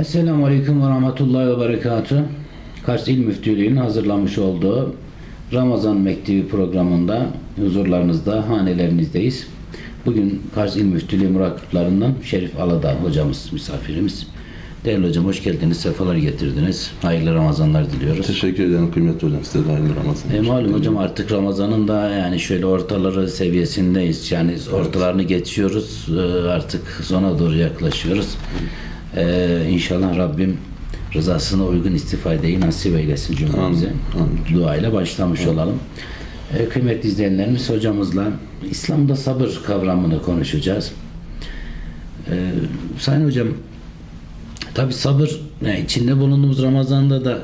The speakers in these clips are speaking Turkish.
Esselamu Aleyküm ve Rahmetullahi ve Berekatuhu. Kars İl Müftülüğü'nün hazırlamış olduğu Ramazan Mektebi programında huzurlarınızda, hanelerinizdeyiz. Bugün Kars İl Müftülüğü murakiplarından Şerif Aladağ hocamız misafirimiz. Değerli hocam hoş geldiniz, sefalar getirdiniz. Hayırlı Ramazanlar diliyoruz. Teşekkür ederim kıymetli hocam. Size de hayırlı Ramazan. E, malum hocam artık Ramazan'ın da yani şöyle ortaları seviyesindeyiz. Yani ortalarını geçiyoruz. E, artık sona doğru yaklaşıyoruz. E, inşallah Rabbim rızasına uygun istifadeyi nasip eylesin cümlemize. Duayla başlamış olalım. E, kıymetli izleyenlerimiz hocamızla İslam'da sabır kavramını konuşacağız. E, Sayın hocam Tabi sabır yani içinde bulunduğumuz Ramazan'da da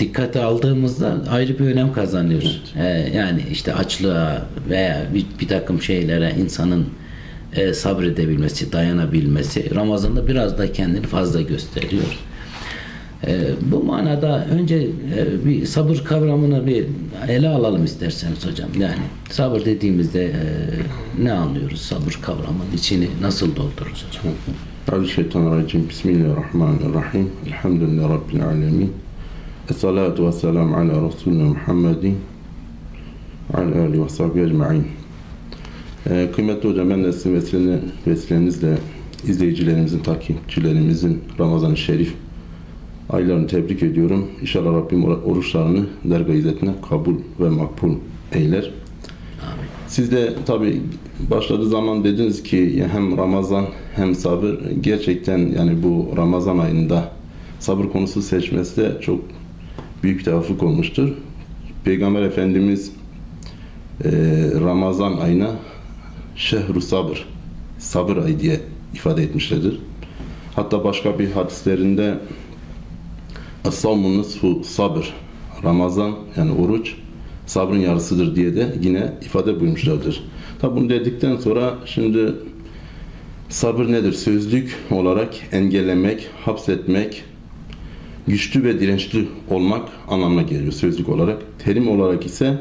dikkate aldığımızda ayrı bir önem kazanıyor. Ee, yani işte açlığa veya bir, bir takım şeylere insanın e, sabredebilmesi, dayanabilmesi Ramazan'da biraz da kendini fazla gösteriyor. Ee, bu manada önce e, bir sabır kavramını bir ele alalım isterseniz hocam. Yani sabır dediğimizde e, ne anlıyoruz? Sabır kavramının içini nasıl doldururuz hocam? Euzubillahimineşşeytanirracim. Bismillahirrahmanirrahim. Elhamdülillahi Rabbil alemin. Esselatu ve selamu ala Resulüne Muhammedin. Ala alihi ve sahbihi ecma'in. Ee, kıymetli hocam ben de sizin vesilene, vesilenizle izleyicilerimizin, takipçilerimizin Ramazan-ı Şerif aylarını tebrik ediyorum. İnşallah Rabbim oruçlarını dergah izzetine kabul ve makbul eyler. Siz de tabi başladığı zaman dediniz ki hem Ramazan hem sabır gerçekten yani bu Ramazan ayında sabır konusu seçmesi de çok büyük tevafuk olmuştur. Peygamber Efendimiz Ramazan ayına şehru sabır sabır ayı diye ifade etmişlerdir. Hatta başka bir hadislerinde Es-savmun nisfu sabır Ramazan yani oruç sabrın yarısıdır diye de yine ifade buyurmuşlardır. Tabi bunu dedikten sonra şimdi sabır nedir? Sözlük olarak engellemek, hapsetmek, güçlü ve dirençli olmak anlamına geliyor sözlük olarak. Terim olarak ise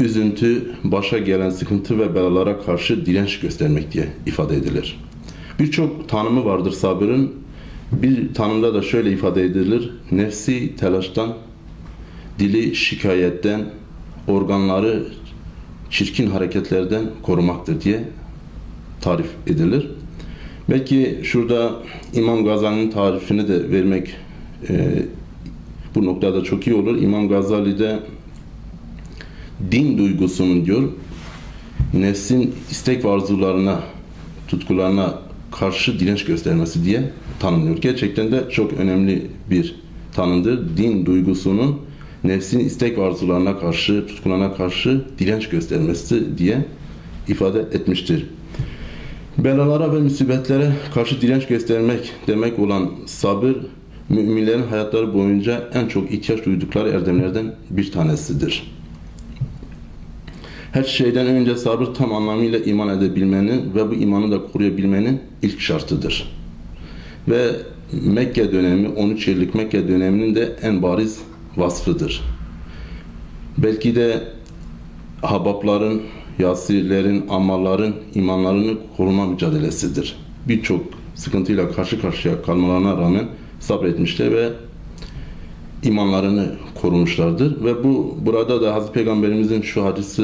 üzüntü, başa gelen sıkıntı ve belalara karşı direnç göstermek diye ifade edilir. Birçok tanımı vardır sabırın. Bir tanımda da şöyle ifade edilir. Nefsi telaştan, dili şikayetten, organları çirkin hareketlerden korumaktır diye tarif edilir. Belki şurada İmam Gazali'nin tarifini de vermek e, bu noktada çok iyi olur. İmam Gazali de din duygusunun diyor nefsin istek ve arzularına, tutkularına karşı direnç göstermesi diye tanımlıyor. Gerçekten de çok önemli bir tanımdır. Din duygusunun nefsin istek ve arzularına karşı, tutkularına karşı direnç göstermesi diye ifade etmiştir. Belalara ve musibetlere karşı direnç göstermek demek olan sabır, müminlerin hayatları boyunca en çok ihtiyaç duydukları erdemlerden bir tanesidir. Her şeyden önce sabır tam anlamıyla iman edebilmenin ve bu imanı da koruyabilmenin ilk şartıdır. Ve Mekke dönemi, 13 yıllık Mekke döneminin de en bariz vasfıdır. Belki de Habapların, Yasirlerin, Ammarların imanlarını koruma mücadelesidir. Birçok sıkıntıyla karşı karşıya kalmalarına rağmen sabretmişler ve imanlarını korumuşlardır. Ve bu burada da Hazreti Peygamberimizin şu hadisi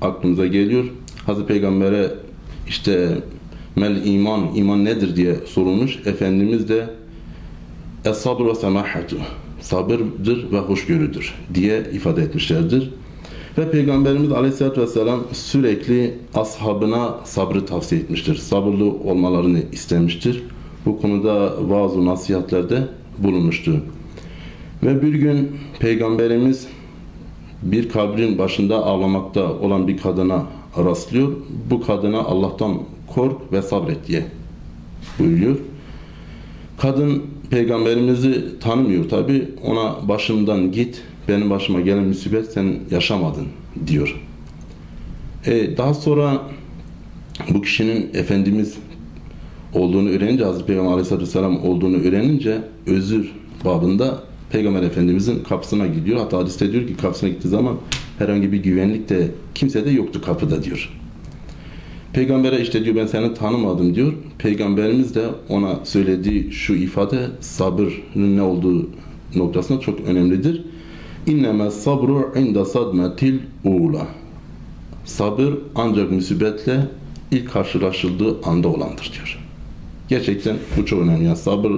aklımıza geliyor. Hazreti Peygamber'e işte mel iman, iman nedir diye sorulmuş. Efendimiz de es-sabr ve semahatu sabırdır ve hoşgörüdür diye ifade etmişlerdir. Ve Peygamberimiz Aleyhisselatü Vesselam sürekli ashabına sabrı tavsiye etmiştir. Sabırlı olmalarını istemiştir. Bu konuda bazı nasihatlerde bulunmuştu. Ve bir gün Peygamberimiz bir kabrin başında ağlamakta olan bir kadına rastlıyor. Bu kadına Allah'tan kork ve sabret diye buyuruyor. Kadın peygamberimizi tanımıyor tabi. Ona başımdan git, benim başıma gelen musibet sen yaşamadın diyor. E, daha sonra bu kişinin Efendimiz olduğunu öğrenince, Hazreti Peygamber Aleyhisselatü Vesselam olduğunu öğrenince özür babında Peygamber Efendimizin kapısına gidiyor. Hatta hadiste diyor ki kapısına gittiği zaman herhangi bir güvenlik de kimse de yoktu kapıda diyor. Peygambere işte diyor ben seni tanımadım diyor. Peygamberimiz de ona söylediği şu ifade sabırın ne olduğu noktasında çok önemlidir. İnneme sabru inda sadmetil ula. Sabır ancak musibetle ilk karşılaşıldığı anda olandır diyor. Gerçekten bu çok önemli. Yani sabır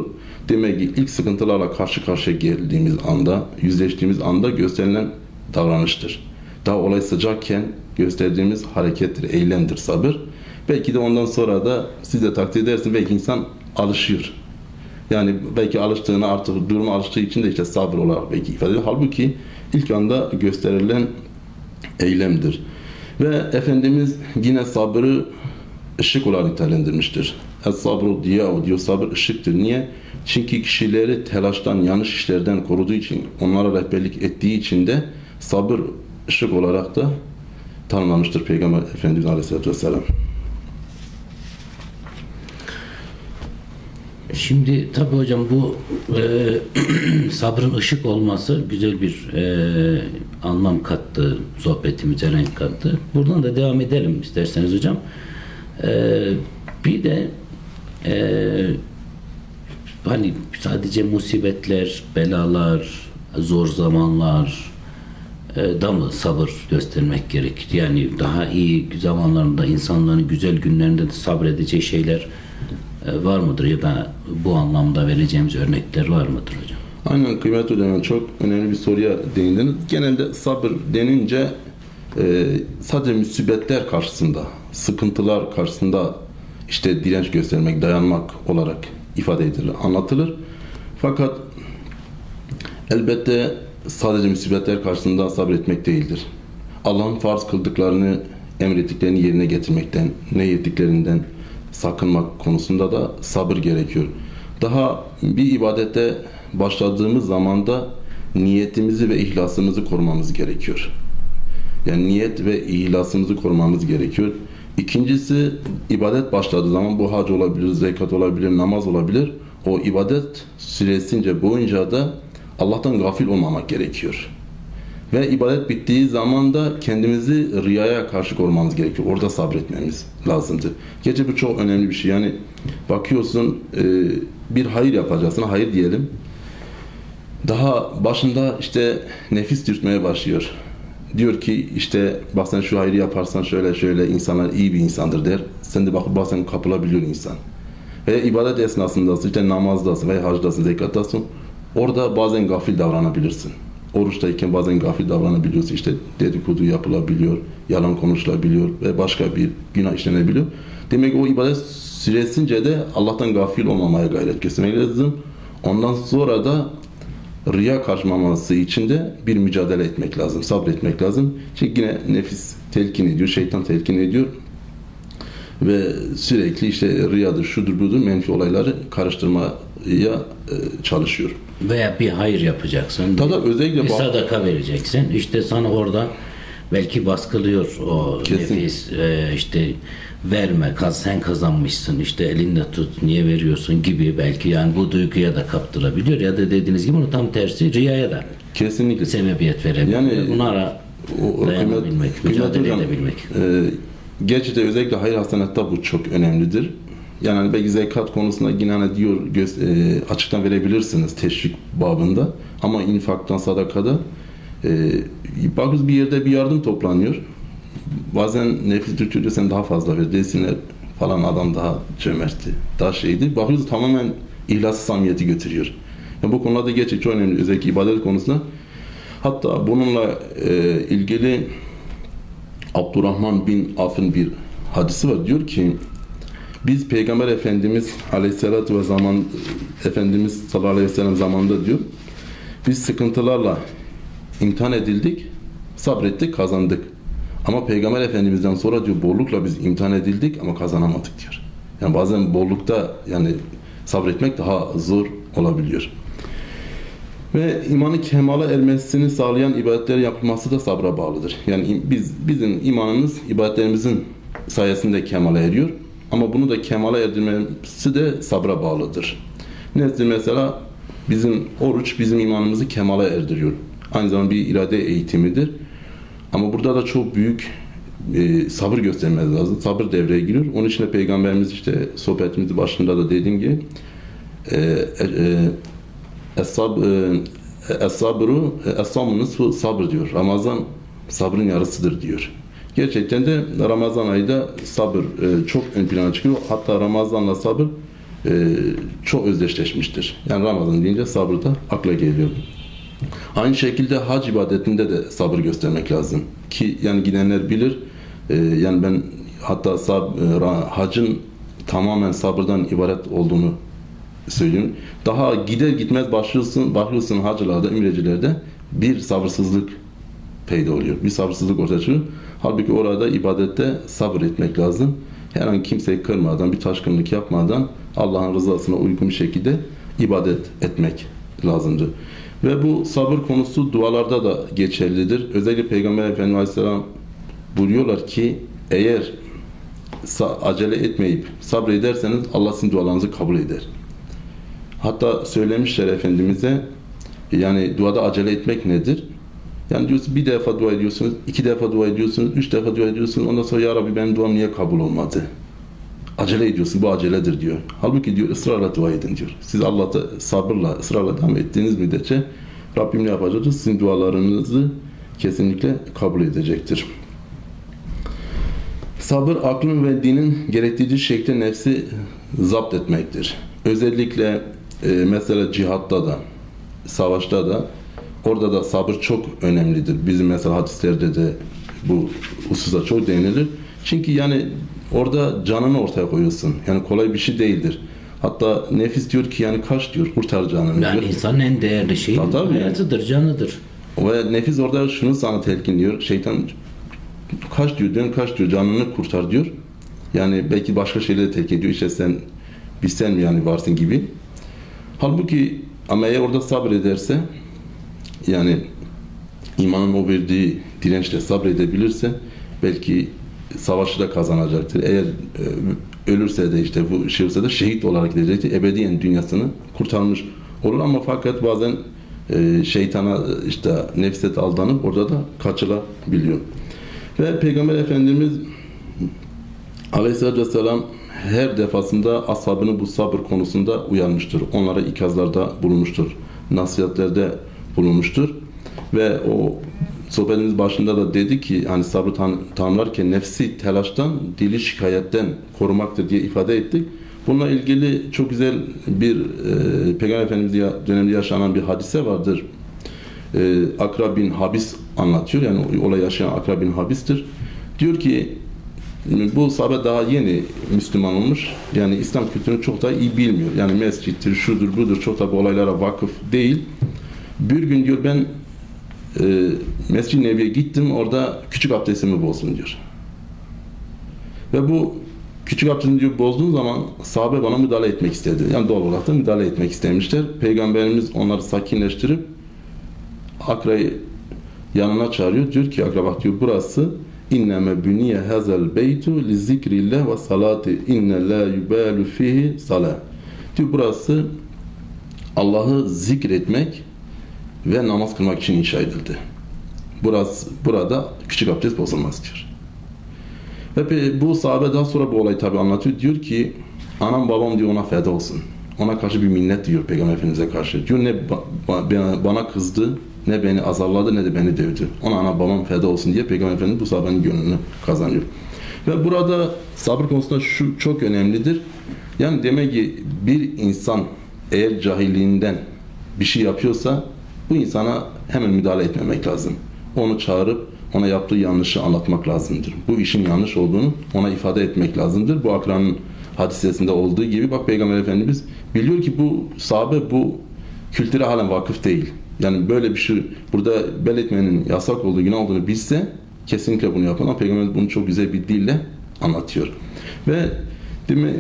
demek ki ilk sıkıntılarla karşı karşıya geldiğimiz anda, yüzleştiğimiz anda gösterilen davranıştır. Daha olay sıcakken gösterdiğimiz harekettir, eylemdir sabır. Belki de ondan sonra da siz de takdir edersiniz belki insan alışıyor. Yani belki alıştığını artık duruma alıştığı için de işte sabır olarak belki ifade ediyor. Halbuki ilk anda gösterilen eylemdir. Ve Efendimiz yine sabrı ışık olarak nitelendirmiştir. Es sabru diya diyor sabır ışıktır. Niye? Çünkü kişileri telaştan, yanlış işlerden koruduğu için, onlara rehberlik ettiği için de sabır ışık olarak da tanımlamıştır Peygamber Efendimiz Aleyhisselatü Vesselam. Şimdi tabii hocam bu e, sabrın ışık olması güzel bir e, anlam kattı, sohbetimize renk kattı. Buradan da devam edelim isterseniz hocam. E, bir de e, hani sadece musibetler, belalar, zor zamanlar e, da mı sabır göstermek gerekir? Yani daha iyi zamanlarında insanların güzel günlerinde de sabredeceği şeyler e, var mıdır ya da bu anlamda vereceğimiz örnekler var mıdır hocam? Aynen kıymetli hocam çok önemli bir soruya değindiniz. Genelde sabır denince e, sadece musibetler karşısında, sıkıntılar karşısında işte direnç göstermek, dayanmak olarak ifade edilir, anlatılır. Fakat elbette sadece musibetler karşısında sabretmek değildir. Allah'ın farz kıldıklarını, emrettiklerini yerine getirmekten, ne yediklerinden sakınmak konusunda da sabır gerekiyor. Daha bir ibadete başladığımız zaman da niyetimizi ve ihlasımızı korumamız gerekiyor. Yani niyet ve ihlasımızı korumamız gerekiyor. İkincisi ibadet başladığı zaman bu hac olabilir, zekat olabilir, namaz olabilir. O ibadet süresince boyunca da Allah'tan gafil olmamak gerekiyor. Ve ibadet bittiği zaman da kendimizi riyaya karşı korumamız gerekiyor. Orada sabretmemiz lazımdır. Gece bu çok önemli bir şey. Yani bakıyorsun e, bir hayır yapacaksın, hayır diyelim. Daha başında işte nefis dürtmeye başlıyor. Diyor ki işte bak sen şu hayrı yaparsan şöyle şöyle insanlar iyi bir insandır der. Sen de bakıp bazen kapılabiliyor insan. Veya ibadet esnasındasın, işte namazdasın veya hacdasın, zekattasın. Orada bazen gafil davranabilirsin. Oruçtayken bazen gafil davranabiliyorsun. İşte dedikodu yapılabiliyor, yalan konuşulabiliyor ve başka bir günah işlenebiliyor. Demek ki o ibadet süresince de Allah'tan gafil olmamaya gayret göstermek lazım. Ondan sonra da riya kaçmaması için de bir mücadele etmek lazım, sabretmek lazım. Çünkü yine nefis telkin ediyor, şeytan telkin ediyor ve sürekli işte riyadır, şudur budur menfi olayları karıştırmaya e, çalışıyor. Veya bir hayır yapacaksın. Tabii özellikle bir sadaka vereceksin. İşte sana orada belki baskılıyor o Kesin. nefis e, işte verme kaz sen kazanmışsın işte elinde tut niye veriyorsun gibi belki yani bu duyguya da kaptırabiliyor ya da dediğiniz gibi bunu tam tersi riyaya da Kesinlikle. sebebiyet verebiliyor. Yani- Bunlara O- o dayanabilmek, kıymet- mücadele hocam, edebilmek. E, gerçekten özellikle hayır hasenatta bu çok önemlidir. Yani belki zekat konusunda yine hani diyor göz, e, açıktan verebilirsiniz teşvik babında ama infaktan sadakada bakıyoruz bir yerde bir yardım toplanıyor. Bazen nefis dürtüyor sen daha fazla ver desinler falan adam daha cömertti, daha şeydi. Bakıyoruz tamamen ihlas samimiyeti götürüyor. Yani bu konularda gerçekten çok önemli özellikle ibadet konusunda. Hatta bununla e, ilgili Abdurrahman bin Af'ın bir hadisi var. Diyor ki biz Peygamber Efendimiz Aleyhisselatü ve zaman Efendimiz sallallahu aleyhi ve sellem zamanında diyor biz sıkıntılarla imtihan edildik, sabrettik, kazandık. Ama Peygamber Efendimiz'den sonra diyor bollukla biz imtihan edildik ama kazanamadık diyor. Yani bazen bollukta yani sabretmek daha zor olabiliyor. Ve imanı kemale ermesini sağlayan ibadetler yapılması da sabra bağlıdır. Yani biz bizim imanımız ibadetlerimizin sayesinde kemale eriyor. Ama bunu da kemale erdirmesi de sabra bağlıdır. Nedir mesela? Bizim oruç bizim imanımızı kemale erdiriyor. Aynı zamanda bir irade eğitimidir. Ama burada da çok büyük e, sabır göstermemiz lazım. Sabır devreye giriyor. Onun için de Peygamberimiz işte sohbetimizin başında da dediğim gibi e, e, Es-sab- e, Es-samu nisfu sabır diyor. Ramazan sabrın yarısıdır diyor. Gerçekten de Ramazan ayında sabır e, çok ön plana çıkıyor. Hatta Ramazanla sabır e, çok özdeşleşmiştir. Yani Ramazan deyince sabır da akla geliyor. Aynı şekilde hac ibadetinde de sabır göstermek lazım. Ki yani gidenler bilir. e, yani ben hatta sab, e, hacın tamamen sabırdan ibaret olduğunu söylüyorum. Daha gider gitmez başlıyorsun, başlıyorsun hacılarda, ümrecilerde bir sabırsızlık peyda oluyor. Bir sabırsızlık ortaya çıkıyor. Halbuki orada ibadette sabır etmek lazım. Herhangi kimseyi kırmadan, bir taşkınlık yapmadan Allah'ın rızasına uygun şekilde ibadet etmek lazımdır. Ve bu sabır konusu dualarda da geçerlidir. Özellikle Peygamber Efendimiz Aleyhisselam buyuruyorlar ki eğer acele etmeyip sabrederseniz Allah sizin dualarınızı kabul eder. Hatta söylemişler Efendimiz'e yani duada acele etmek nedir? Yani diyorsun bir defa dua ediyorsunuz, iki defa dua ediyorsunuz, üç defa dua ediyorsunuz. Ondan sonra ya Rabbi benim duam niye kabul olmadı? Acele ediyorsun, bu aceledir diyor. Halbuki diyor ısrarla dua edin diyor. Siz Allah'ta sabırla, ısrarla devam ettiğiniz müddetçe Rabbim ne yapacaktır? Sizin dualarınızı kesinlikle kabul edecektir. Sabır aklın ve dinin gerektirdiği şekilde nefsi zapt etmektir. Özellikle e, mesela cihatta da, savaşta da orada da sabır çok önemlidir. Bizim mesela hadislerde de bu hususa çok değinilir. Çünkü yani orada canını ortaya koyuyorsun. Yani kolay bir şey değildir. Hatta nefis diyor ki yani kaç diyor kurtar canını Yani diyor. insanın en değerli şeyi Tabii, tabii. hayatıdır, canıdır. Ve nefis orada şunu sana telkinliyor. Şeytan kaç diyor, dön kaç diyor, canını kurtar diyor. Yani belki başka şeyleri de telkin ediyor. İşte sen bir sen mi yani varsın gibi. Halbuki ama eğer orada sabrederse yani imanın o verdiği dirençle sabredebilirse belki savaşı da kazanacaktır. Eğer e, ölürse de işte bu olursa da şehit olarak gidecektir. Ebediyen dünyasını kurtarmış olur ama fakat bazen e, şeytana işte nefset aldanıp orada da kaçılabiliyor. Ve Peygamber Efendimiz Aleyhisselatü Vesselam her defasında ashabını bu sabır konusunda uyarmıştır. Onlara ikazlarda bulunmuştur. Nasihatlerde bulunmuştur. Ve o sohbetimiz başında da dedi ki hani sabrı tan tanımlarken nefsi telaştan, dili şikayetten korumaktır diye ifade ettik. Bununla ilgili çok güzel bir e, Peygamber Efendimiz döneminde yaşanan bir hadise vardır. E, Akra Habis anlatıyor. Yani olay yaşayan Akra bin Habis'tir. Diyor ki bu sahabe daha yeni Müslüman olmuş. Yani İslam kültürünü çok da iyi bilmiyor. Yani mescittir, şudur, budur çok da bu olaylara vakıf değil. Bir gün diyor ben e, Mescid-i Nebi'ye gittim. Orada küçük abdestimi bozdum diyor. Ve bu küçük abdestimi diyor bozduğum zaman sahabe bana müdahale etmek istedi. Yani doğal olarak da müdahale etmek istemişler. Peygamberimiz onları sakinleştirip Akra'yı yanına çağırıyor. Diyor ki Akra bak diyor burası inneme büniye hazel beytu li zikrillah ve salati inne la yubalu fihi salat. Diyor burası Allah'ı zikretmek ve namaz kılmak için inşa edildi. Burası, burada küçük abdest bozulmaz diyor. Ve bu sahabe daha sonra bu olayı tabi anlatıyor. Diyor ki anam babam diyor ona feda olsun. Ona karşı bir minnet diyor Peygamber Efendimiz'e karşı. Diyor ne ba- ba- bana- bana kızdı, ne beni azarladı, ne de beni dövdü. Ona ana babam feda olsun diye Peygamber Efendimiz bu sahabenin gönlünü kazanıyor. Ve burada sabır konusunda şu çok önemlidir. Yani demek ki bir insan eğer cahilliğinden bir şey yapıyorsa bu insana hemen müdahale etmemek lazım. Onu çağırıp ona yaptığı yanlışı anlatmak lazımdır. Bu işin yanlış olduğunu ona ifade etmek lazımdır. Bu akranın hadisesinde olduğu gibi bak Peygamber Efendimiz biliyor ki bu sahabe bu kültüre halen vakıf değil. Yani böyle bir şey burada belirtmenin yasak olduğu, günah olduğunu bilse kesinlikle bunu yapar. Ama Peygamber bunu çok güzel bir dille anlatıyor. Ve değil mi,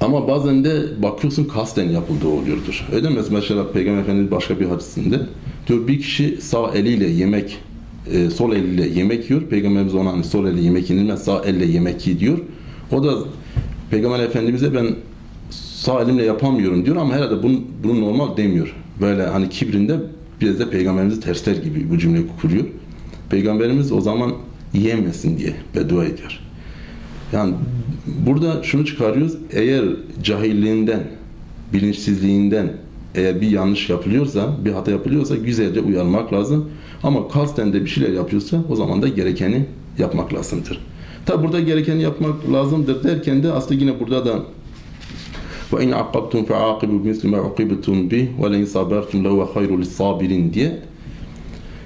ama bazen de bakıyorsun kasten yapıldığı oluyordur. Öyle? Mesela Peygamber Efendimiz başka bir hadisinde diyor bir kişi sağ eliyle yemek e, sol eliyle yemek yiyor. Peygamberimiz ona hani sol elle yemek yenilmez sağ elle yemek yiyor diyor. O da Peygamber Efendimiz'e ben sağ elimle yapamıyorum diyor ama herhalde bunu, bunu normal demiyor. Böyle hani kibrinde biraz da Peygamberimizi tersler gibi bu cümleyi kuruyor. Peygamberimiz o zaman yemesin diye beddua ediyor. Yani burada şunu çıkarıyoruz. Eğer cahilliğinden, bilinçsizliğinden eğer bir yanlış yapılıyorsa, bir hata yapılıyorsa güzelce uyarmak lazım. Ama kasten de bir şeyler yapıyorsa o zaman da gerekeni yapmak lazımdır. Tabi burada gerekeni yapmak lazımdır derken de aslında yine burada da ve in aqabtum fa'aqibu misli ma uqibtum bi ve in sabertum lehu hayru lis-sabirin diye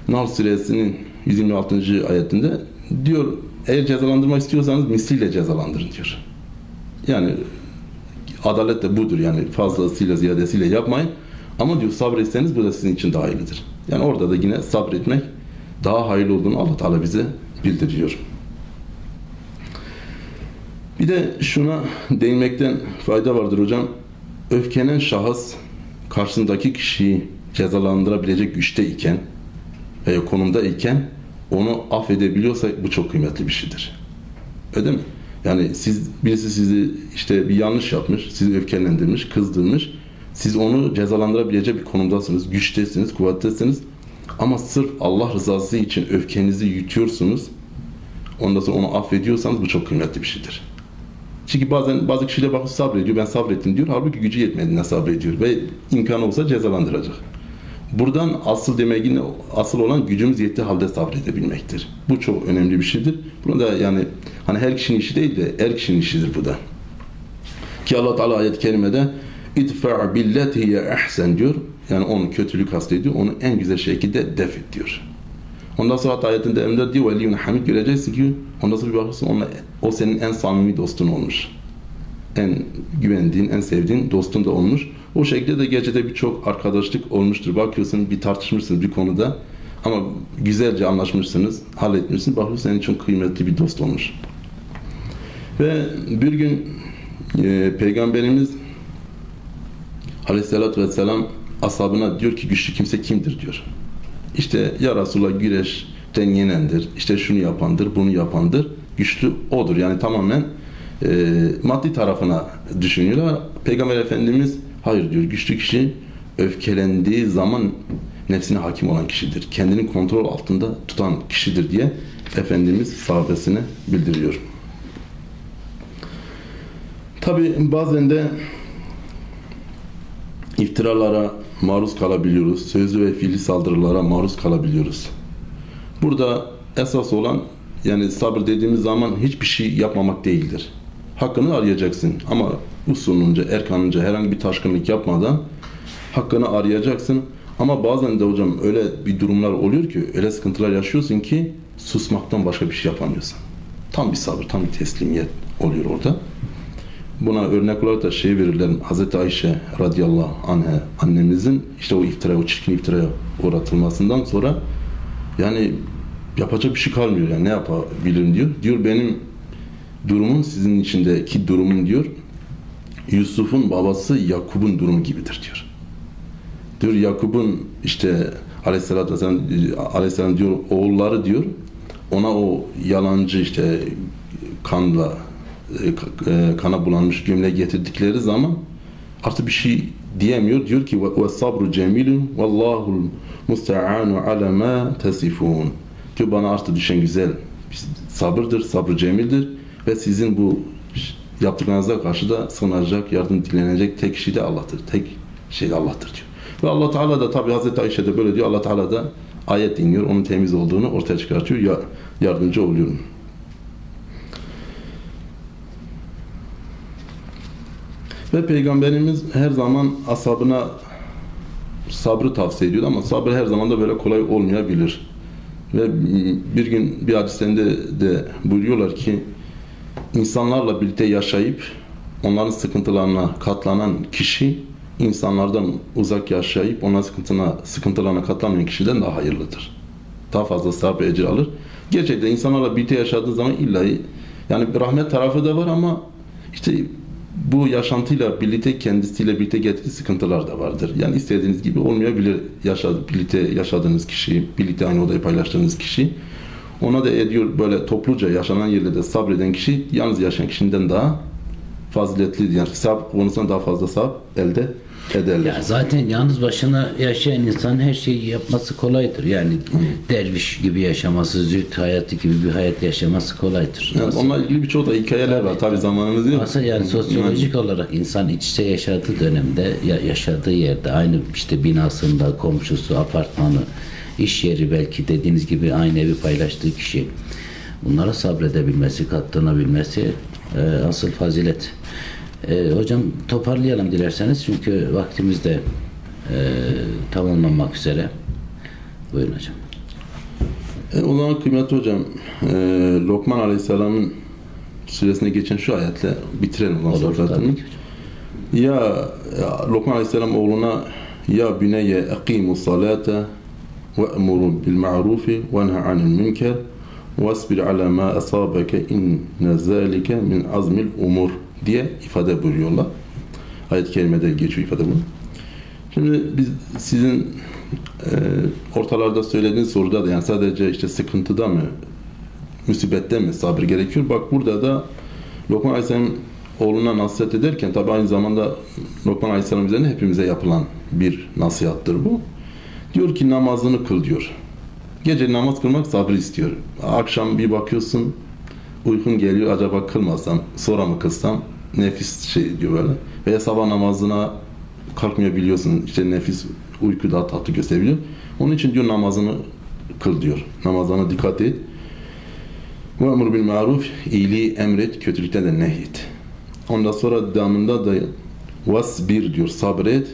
Nahl suresinin 126. ayetinde diyor eğer cezalandırmak istiyorsanız misliyle cezalandırın diyor. Yani adalet de budur yani fazlasıyla ziyadesiyle yapmayın. Ama diyor sabretseniz bu da sizin için daha iyidir. Yani orada da yine sabretmek daha hayırlı olduğunu Allah Teala bize bildiriyor. Bir de şuna değinmekten fayda vardır hocam. Öfkenen şahıs karşısındaki kişiyi cezalandırabilecek güçte iken veya konumda iken onu affedebiliyorsa bu çok kıymetli bir şeydir. Öyle mi? Yani siz birisi sizi işte bir yanlış yapmış, sizi öfkelendirmiş, kızdırmış. Siz onu cezalandırabilecek bir konumdasınız, güçtesiniz, kuvvettesiniz. Ama sırf Allah rızası için öfkenizi yutuyorsunuz. Ondan sonra onu affediyorsanız bu çok kıymetli bir şeydir. Çünkü bazen bazı kişiler bakıp sabrediyor, ben sabrettim diyor. Halbuki gücü yetmediğinden sabrediyor ve imkanı olsa cezalandıracak. Buradan asıl demek yine asıl olan gücümüz yettiği halde sabredebilmektir. Bu çok önemli bir şeydir. Bunu da yani hani her kişinin işi değil de er kişinin işidir bu da. Ki Allah Teala ayet-i kerimede idfa billeti hiye ahsen diyor. Yani onu kötülük kastediyor. Onu en güzel şekilde def et diyor. Ondan sonra ayetinde emrinde diyor veliyun hamid göreceksin ki ondan sonra bir bakıyorsun onunla, o senin en samimi dostun olmuş. En güvendiğin, en sevdiğin dostun da olmuş. O şekilde de gecede birçok arkadaşlık olmuştur. Bakıyorsun bir tartışmışsınız bir konuda ama güzelce anlaşmışsınız, halletmişsiniz. Bakıyorsun senin için kıymetli bir dost olmuş. Ve bir gün e, Peygamberimiz Aleyhisselatü Vesselam ashabına diyor ki güçlü kimse kimdir diyor. İşte ya Resulullah güreşten yenendir, işte şunu yapandır, bunu yapandır. Güçlü odur. Yani tamamen e, maddi tarafına düşünüyorlar. Peygamber Efendimiz hayır diyor güçlü kişi öfkelendiği zaman nefsine hakim olan kişidir. Kendini kontrol altında tutan kişidir diye Efendimiz sahabesine bildiriyor. Tabi bazen de iftiralara maruz kalabiliyoruz. Sözlü ve fiili saldırılara maruz kalabiliyoruz. Burada esas olan yani sabır dediğimiz zaman hiçbir şey yapmamak değildir. Hakkını arayacaksın ama usulünce, erkanınca herhangi bir taşkınlık yapmadan hakkını arayacaksın. Ama bazen de hocam öyle bir durumlar oluyor ki, öyle sıkıntılar yaşıyorsun ki susmaktan başka bir şey yapamıyorsun. Tam bir sabır, tam bir teslimiyet oluyor orada. Buna örnek olarak da şey verirler. Hazreti Ayşe radıyallahu anha annemizin işte o iftira, o çirkin iftiraya uğratılmasından sonra yani yapacak bir şey kalmıyor yani ne yapabilirim diyor. Diyor benim durumum sizin içindeki durumum diyor. Yusuf'un babası Yakup'un durumu gibidir diyor. Diyor Yakup'un işte aleyhissalatü vesselam, aleyhisselam diyor oğulları diyor ona o yalancı işte kanla e, kana bulanmış gömle getirdikleri zaman artık bir şey diyemiyor. Diyor ki ve sabru cemilun vallahu musta'anu ala ma tasifun. Diyor bana artık düşen güzel sabırdır, sabrı cemildir ve sizin bu yaptıklarınıza karşı da sığınacak, yardım dilenecek tek kişi de Allah'tır. Tek şey de Allah'tır diyor. Ve Allah Teala da tabi Hazreti Ayşe de böyle diyor. Allah Teala da ayet iniyor. Onun temiz olduğunu ortaya çıkartıyor. Ya yardımcı oluyorum. Ve Peygamberimiz her zaman ashabına sabrı tavsiye ediyordu ama sabır her zaman da böyle kolay olmayabilir. Ve bir gün bir hadislerinde de buyuruyorlar ki insanlarla birlikte yaşayıp onların sıkıntılarına katlanan kişi insanlardan uzak yaşayıp onların sıkıntına, sıkıntılarına katlanmayan kişiden daha hayırlıdır. Daha fazla sevap ecir alır. Gerçekten insanlarla birlikte yaşadığı zaman illa yani rahmet tarafı da var ama işte bu yaşantıyla birlikte kendisiyle birlikte getirdiği sıkıntılar da vardır. Yani istediğiniz gibi olmayabilir yaşadı, birlikte yaşadığınız kişi, birlikte aynı odayı paylaştığınız kişi. Ona da ediyor böyle topluca yaşanan yerlerde sabreden kişi yalnız yaşayan kişiden daha faziletli yani sevap konusunda daha fazla sevap elde ederler. Ya zaten yalnız başına yaşayan insan her şeyi yapması kolaydır. Yani derviş gibi yaşaması, züht hayatı gibi bir hayat yaşaması kolaydır. Yani Nasıl- onunla ilgili birçok da hikayeler var. Tabii zamanımız yok. Aslında yani sosyolojik olarak insan iç içe yaşadığı dönemde ya yaşadığı yerde aynı işte binasında, komşusu, apartmanı, iş yeri belki dediğiniz gibi aynı evi paylaştığı kişi bunlara sabredebilmesi, katlanabilmesi e, asıl fazilet. E, hocam toparlayalım dilerseniz çünkü vaktimiz de e, tamamlanmak üzere. Buyurun hocam. E, o zaman kıymetli hocam e, Lokman Aleyhisselam'ın süresine geçen şu ayetle bitirelim o zaman Olur sohbetini. Ya, Lokman Aleyhisselam oğluna ya büneyye eqimu salate ma'rufi ve nha anil münker vasbir ala ma asabeke inne zalike min azmil umur diye ifade buyuruyorlar. Ayet-i kerimede geçiyor ifade bu. Şimdi biz sizin e, ortalarda söylediğiniz soruda da yani sadece işte sıkıntıda mı musibette mi sabır gerekiyor? Bak burada da Lokman Aleyhisselam oğluna nasihat ederken tabi aynı zamanda Lokman Aleyhisselam üzerine hepimize yapılan bir nasihattır bu. Diyor ki namazını kıl diyor. Gece namaz kılmak sabır istiyor. Akşam bir bakıyorsun uykun geliyor acaba kılmasam sonra mı kılsam nefis şey diyor böyle. Veya sabah namazına kalkmayabiliyorsun işte nefis uyku daha tatlı gösterebiliyor. Onun için diyor namazını kıl diyor. Namazına dikkat et. Ve emr bil maruf iyiliği emret, kötülükten de nehyet. Ondan sonra devamında da vasbir diyor sabret.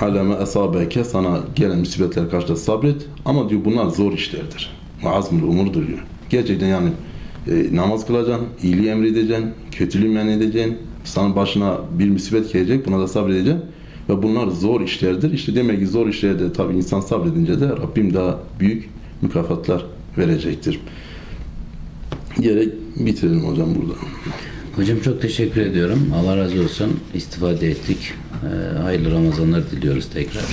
Aleme esabeke sana gelen musibetler karşısında sabret. Ama diyor bunlar zor işlerdir. Azmül umurdur diyor. Gerçekten yani e, namaz kılacaksın, iyiliği emredeceksin, kötülüğü men edeceksin. Sana başına bir musibet gelecek, buna da sabredeceksin. Ve bunlar zor işlerdir. İşte demek ki zor işlerde tabi insan sabredince de Rabbim daha büyük mükafatlar verecektir diyerek bitirelim hocam burada. Hocam çok teşekkür ediyorum. Allah razı olsun. İstifade ettik. Ee, hayırlı Ramazanlar diliyoruz tekrar.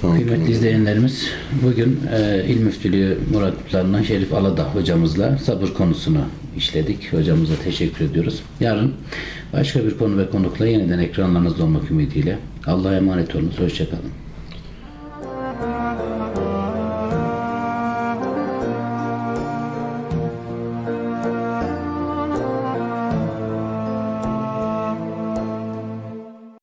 Tamam. Kıymetli izleyenlerimiz bugün e, İl Müftülüğü Muratlarından Şerif Alada hocamızla sabır konusunu işledik. Hocamıza teşekkür ediyoruz. Yarın başka bir konu ve konukla yeniden ekranlarınızda olmak ümidiyle Allah'a emanet olunuz. Hoşçakalın.